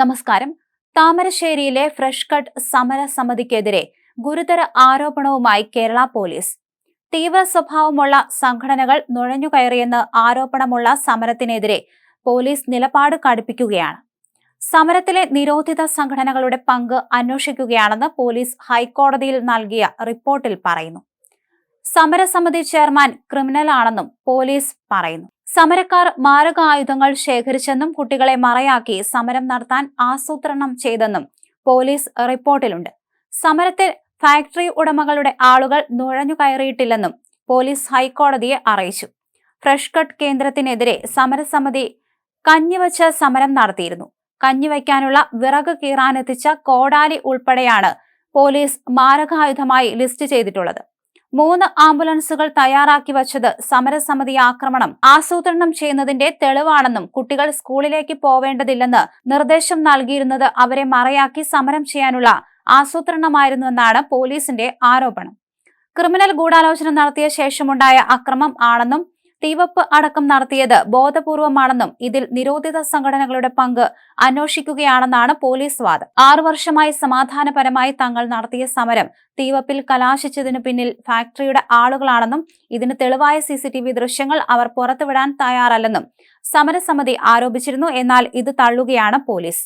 നമസ്കാരം. താമരശ്ശേരിയിലെ fresh cut സമര സമിതിക്കെതിരെ ഗുരുതര ആരോപണവുമായി കേരള പോലീസ്. തീവ്ര സ്വഭാവമുള്ള സംഘടനകൾ നുഴഞ്ഞുകയറിയെന്ന് ആരോപണമുള്ള സമരത്തിനെതിരെ പോലീസ് നിലപാട് കടുപ്പിക്കുകയാണ്. സമരത്തിലെ നിരോധിത സംഘടനകളുടെ പങ്ക് അന്വേഷിക്കുകയാണെന്ന് പോലീസ് ഹൈക്കോടതിയിൽ നൽകിയ റിപ്പോർട്ടിൽ പറയുന്നു. സമരസമിതി ചെയർമാൻ ക്രിമിനലാണെന്നും പോലീസ് പറയുന്നു. സമരക്കാർ മാരകായുധങ്ങൾ ശേഖരിച്ചെന്നും കുട്ടികളെ മറയാക്കി സമരം നടത്താൻ ആസൂത്രണം ചെയ്തെന്നും പോലീസ് റിപ്പോർട്ടിലുണ്ട്. സമരത്തിൽ ഫാക്ടറി ഉടമകളുടെ ആളുകൾ നുഴഞ്ഞു കയറിയിട്ടില്ലെന്നും പോലീസ് ഹൈക്കോടതിയെ അറിയിച്ചു. ഫ്രഷ് കട്ട് കേന്ദ്രത്തിനെതിരെ സമരസമിതി കഞ്ഞിവച്ച് സമരം നടത്തിയിരുന്നു. കഞ്ഞിവയ്ക്കാനുള്ള വിറക് കീറാനെത്തിച്ച കോടാലി ഉൾപ്പെടെയാണ് പോലീസ് മാരകായുധമായി ലിസ്റ്റ് ചെയ്തിട്ടുള്ളത്. മൂന്ന് ആംബുലൻസുകൾ തയ്യാറാക്കി വച്ചത് സമരസമിതി ആക്രമണം. ആസൂത്രണം ചെയ്യുന്നതിന്റെ തെളിവാണെന്നും കുട്ടികൾ സ്കൂളിലേക്ക് പോവേണ്ടതില്ലെന്ന് നിർദ്ദേശം നൽകിയിരുന്നത് അവരെ മറയാക്കി സമരം ചെയ്യാനുള്ള ആസൂത്രണമായിരുന്നുവെന്നാണ് പോലീസിന്റെ ആരോപണം. ക്രിമിനൽ ഗൂഢാലോചന നടത്തിയ ശേഷമുണ്ടായ അക്രമം ആണെന്നും തീവപ്പ് അടക്കം നടത്തിയത് ബോധപൂർവമാണെന്നും ഇതിൽ നിരോധിത സംഘടനകളുടെ പങ്ക് അന്വേഷിക്കുകയാണെന്നാണ് പോലീസ് വാദം. ആറു വർഷമായി സമാധാനപരമായി തങ്ങൾ നടത്തിയ സമരം തീവപ്പിൽ കലാശിച്ചതിനു പിന്നിൽ ഫാക്ടറിയുടെ ആളുകളാണെന്നും ഇതിന് തെളിവായ സിസിടിവി ദൃശ്യങ്ങൾ അവർ പുറത്തുവിടാൻ തയ്യാറല്ലെന്നും സമരസമിതി ആരോപിച്ചിരുന്നു എന്നാൽ ഇത് തള്ളുകയാണ് പോലീസ്.